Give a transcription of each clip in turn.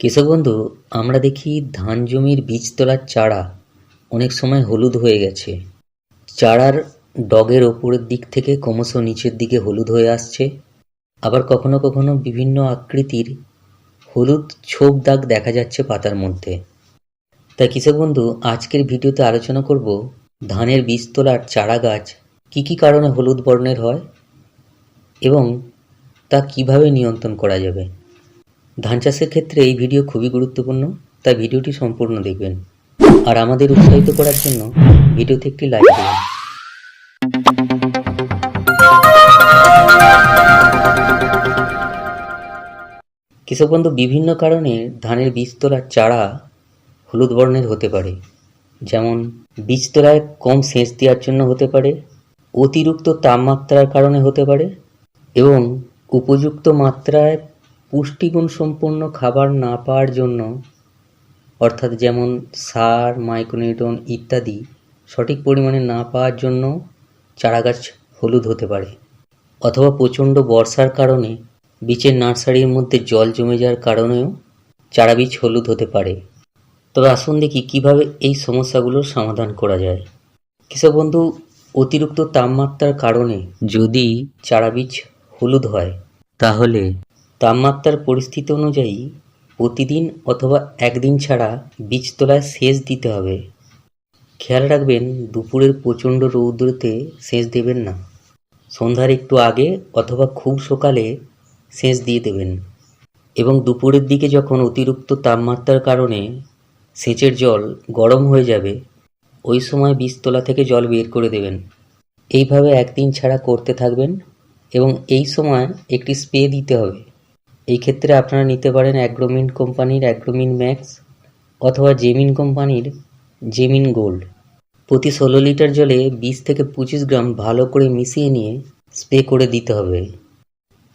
কৃষক বন্ধু, আমরা দেখি ধান জমির বীজ তোলার চারা অনেক সময় হলুদ হয়ে গেছে। চারার ডগের ওপরের দিক থেকে ক্রমশ নিচের দিকে হলুদ হয়ে আসছে। আবার কখনো কখনো বিভিন্ন আকৃতির হলুদ ছোপ দাগ দেখা যাচ্ছে পাতার মধ্যে। তাই কৃষক বন্ধু, আজকের ভিডিওতে আলোচনা করব ধানের বীজ তোলার চারা গাছ কী কী কারণে হলুদ বর্ণের হয় এবং তা কীভাবে নিয়ন্ত্রণ করা যাবে। ধান চাষের ক্ষেত্রে এই ভিডিও খুবই গুরুত্বপূর্ণ, তাই ভিডিওটি সম্পূর্ণ দেখবেন। আর আমাদের উৎসাহিত করার জন্য ভিডিওতে একটি লাইক দেবেন কৃষক বন্ধু, বিভিন্ন কারণে ধানের বীজ তোলার চারা হলুদ বর্ণের হতে পারে। যেমন, বীজ তোলায় কম সেচ দেওয়ার জন্য হতে পারে, অতিরিক্ত তাপমাত্রার কারণে হতে পারে এবং উপযুক্ত মাত্রায় পুষ্টিগুণ সম্পন্ন খাবার না পাওয়ার জন্য, অর্থাৎ যেমন সার, মাইক্রোনিউট্রন ইত্যাদি সঠিক পরিমাণে না পাওয়ার জন্য চারাগাছ হলুদ হতে পারে, অথবা প্রচণ্ড বর্ষার কারণে বীজের নার্সারির মধ্যে জল জমে যাওয়ার কারণেও চারা বীজ হলুদ হতে পারে। তবে আসুন দেখি কীভাবে এই সমস্যাগুলোর সমাধান করা যায়। কৃষক বন্ধু, অতিরিক্ত তাপমাত্রার কারণে যদি চারা বীজ হলুদ হয়, তাহলে তাপমাত্রার পরিস্থিতি অনুযায়ী প্রতিদিন অথবা একদিন ছাড়া বীজতলায় সেচ দিতে হবে। খেয়াল রাখবেন, দুপুরের প্রচণ্ড রৌদ্রতে সেচ দেবেন না। সন্ধ্যার একটু আগে অথবা খুব সকালে সেচ দিয়ে দেবেন। এবং দুপুরের দিকে যখন অতিরিক্ত তাপমাত্রার কারণে সেচের জল গরম হয়ে যাবে, ওই সময় বীজতলা থেকে জল বের করে দেবেন। এইভাবে একদিন ছাড়া করতে থাকবেন এবং এই সময় একটি স্প্রে দিতে হবে। এই ক্ষেত্রে আপনারা নিতে পারেন অ্যাগ্রোমিন কোম্পানির অ্যাগ্রোমিন ম্যাক্স অথবা জেমিন কোম্পানির জেমিন গোল্ড। প্রতি ষোলো লিটার জলে বিশ থেকে পঁচিশ গ্রাম ভালো করে মিশিয়ে নিয়ে স্প্রে করে দিতে হবে।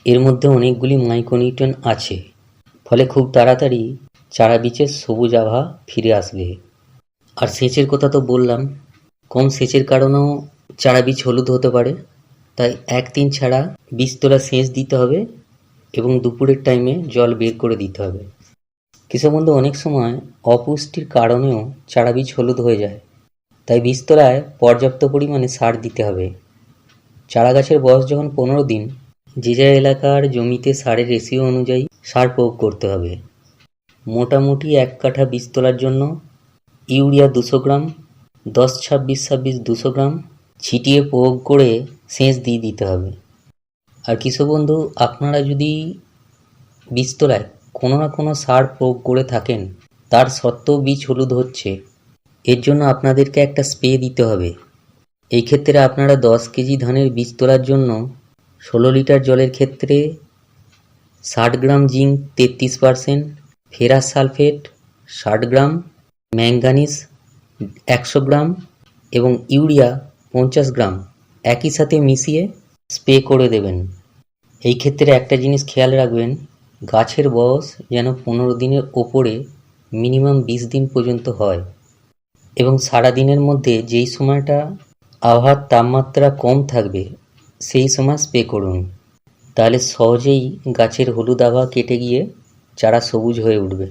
এর মধ্যে অনেকগুলি মাইক্রোনিউট্রন আছে, ফলে খুব তাড়াতাড়ি চারা বীজের সবুজ আভা ফিরে আসবে। আর সেচের কথা তো বললাম, কম সেচের কারণেও চারা বীজ হলুদ হতে পারে, তাই এক একদিন ছাড়া বীজ তোলা সেচ দিতে হবে এবং দুপুরের টাইমে জল বের করে দিতে হবে। কৃষকবন্ধু অনেক সময় অপুষ্টির কারণেও চারা বীজ হলুদ হয়ে যায়। তাই বীজতলায় পর্যাপ্ত পরিমাণে সার দিতে হবে। চারা গাছের বয়স যখন পনেরো দিন, যে যা এলাকার জমিতে সারের রেশিও অনুযায়ী সার প্রয়োগ করতে হবে। মোটামুটি এক কাঠা বীজ তোলার জন্য ইউরিয়া দুশো গ্রাম, দশ ছাব্বিশ ছাব্বিশ দুশো গ্রাম ছিটিয়ে প্রয়োগ করে সেচ দিয়ে দিতে হবে। আর কৃষক বন্ধু, আপনারা যদি বীজতলায় কোনো না কোনো সার প্রয়োগ করে থাকেন, তার সত্ত্বেও বীজ হলুদ হচ্ছে। এর জন্য আপনাদেরকে একটা স্প্রে দিতে হবে। এই ক্ষেত্রে আপনারা দশ কেজি ধানের বীজ তোলার জন্য ষোলো লিটার জলের ক্ষেত্রে ষাট গ্রাম জিঙ্ক, তেত্রিশ পারসেন্ট, ফেরাস সালফেট, ষাট গ্রাম ম্যাঙ্গানিজ একশো গ্রাম এবং ইউরিয়া পঞ্চাশ গ্রাম একই সাথে মিশিয়ে স্প্রে করে দেবেন। এই ক্ষেত্রে একটা জিনিস খেয়াল রাখবেন, গাছের বয়স যেন পনেরো দিনের ওপরে মিনিমাম বিশ দিন পর্যন্ত হয় এবং সারা দিনের মধ্যে যেই সময়টা আবহাওয়ার তাপমাত্রা কম থাকবে, সেই সময় স্প্রে করুন। তাহলে সহজেই গাছের হলুদ আভা কেটে গিয়ে চারা সবুজ হয়ে উঠবে।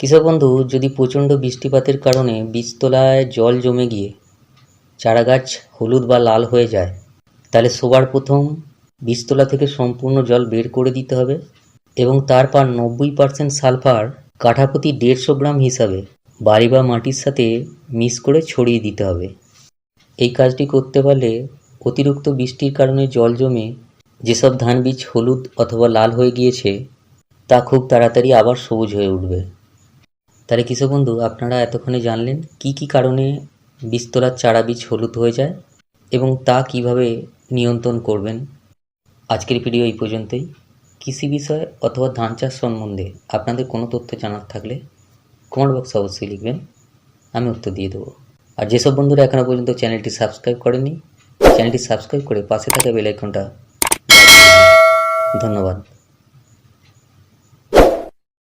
কৃষক বন্ধু, যদি প্রচণ্ড বৃষ্টিপাতের কারণে বীজতলায় জল জমে গিয়ে চারা গাছ হলুদ বা লাল হয়ে যায় তাহলে সবার প্রথম বীজতলা থেকে সম্পূর্ণ জল বের করে দিতে হবে এবং তারপর নব্বই পার্সেন্ট সালফার কাঠাপ্রতি দেড়শো গ্রাম হিসাবে বাড়ি বা মাটির সাথে মিক্স করে ছড়িয়ে দিতে হবে। এই কাজটি করতে পারলে অতিরিক্ত বৃষ্টির কারণে জল জমে যেসব ধান বীজ হলুদ অথবা লাল হয়ে গিয়েছে, তা খুব তাড়াতাড়ি আবার সবুজ হয়ে উঠবে। তাহলে কৃষক বন্ধু, আপনারা এতক্ষণে জানলেন কি কি কারণে বীজতলার চারা বীজ হলুদ হয়ে যায় এবং তা কীভাবে নিয়ন্ত্রণ করবেন। আজকের ভিডিও এই পর্যন্তই। কৃষি বিষয় অথবা ধান চাষ সম্বন্ধে আপনাদের কোনো তথ্য জানার থাকলে কমেন্ট বক্সে অবশ্যই লিখবেন। আমি উত্তর দিয়ে দেবো। আর যেসব বন্ধুরা এখনও পর্যন্ত চ্যানেলটি সাবস্ক্রাইব করেনি চ্যানেলটি সাবস্ক্রাইব করে পাশে থাকা বেলাইকনটা ধন্যবাদ।